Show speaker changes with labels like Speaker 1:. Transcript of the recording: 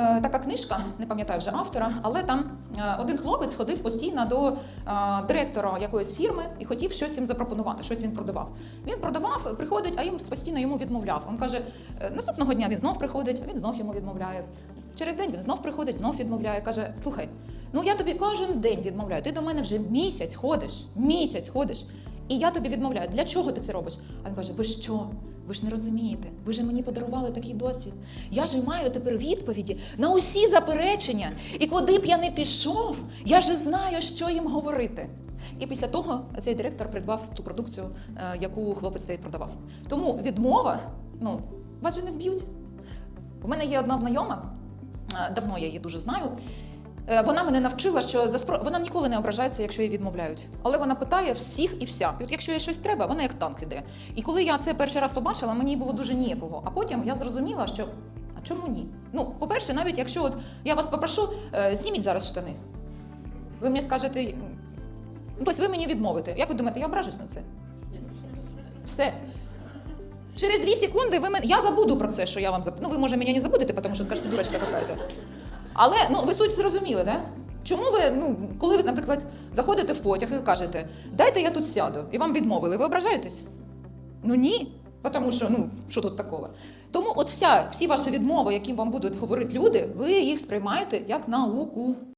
Speaker 1: е, така книжка, не пам'ятаю вже автора, але там е, один хлопець ходив постійно до е, директора якоїсь фірми і хотів щось їм запропонувати, щось він продавав. Він продавав, приходить, а їм постійно йому відмовляв. Він каже, наступного дня він знов приходить, а він знов йому відмовляє. Через день він знов приходить, знов відмовляє. Каже: слухай, ну я тобі кожен день відмовляю. Ти до мене вже місяць ходиш, місяць ходиш. І я тобі відмовляю. Для чого ти це робиш? А він каже: Ви що? Ви ж не розумієте, ви ж мені подарували такий досвід. Я ж маю тепер відповіді на усі заперечення. І куди б я не пішов, я ж знаю, що їм говорити. І після того цей директор придбав ту продукцію, е, яку хлопець цей продавав. Тому відмова, ну, вас же не вб'ють. У мене є одна знайома, е, давно я її дуже знаю. Е, Вона мене навчила, що за спро... вона ніколи не ображається, якщо її відмовляють. Але вона питає всіх і вся. І от якщо їй щось треба, вона як танк іде. І коли я це перший раз побачила, мені було дуже ніяково. А потім я зрозуміла, що а чому ні? Ну, по-перше, навіть якщо от я вас попрошу, е, зніміть зараз штани. Ви мені скажете, ну, тобто ви мені відмовите. Як ви думаєте, я ображусь на це? Все. Через дві секунди ви мен... я забуду про це, що я вам зап... Ну, ви може мене не забудете, тому що скажете, дурочка какая-то. Але ну ви суть зрозуміли, да? Чому ви, ну, коли ви, наприклад, заходите в потяг і кажете, дайте я тут сяду, і вам відмовили, ви ображаєтесь? Ну ні. Тому що, ну, що тут такого? Тому от вся, всі ваші відмови, які вам будуть говорити люди, ви їх сприймаєте як науку.